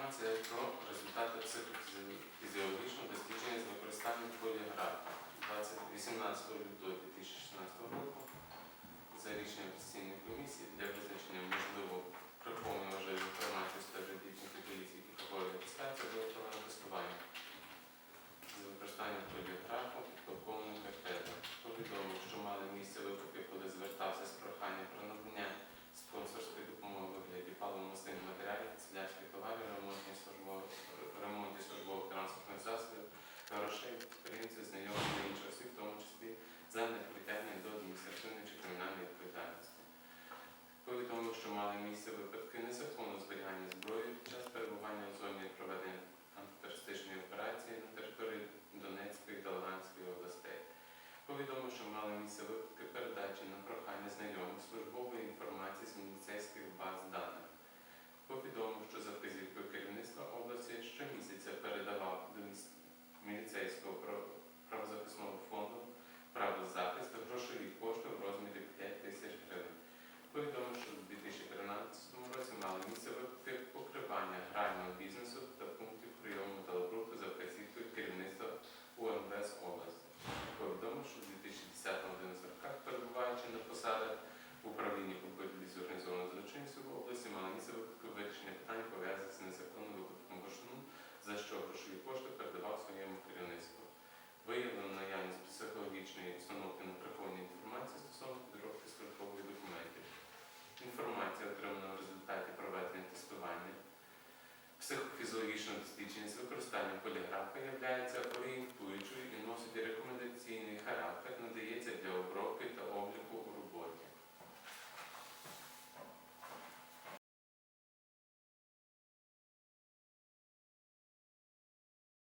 інформація про результати мали місце випадки незаконного зберігання зброї під час перебування в зоні проведення антитерористичної операції на території Донецької та Луганської областей. Повідомив, що мали місце випадки.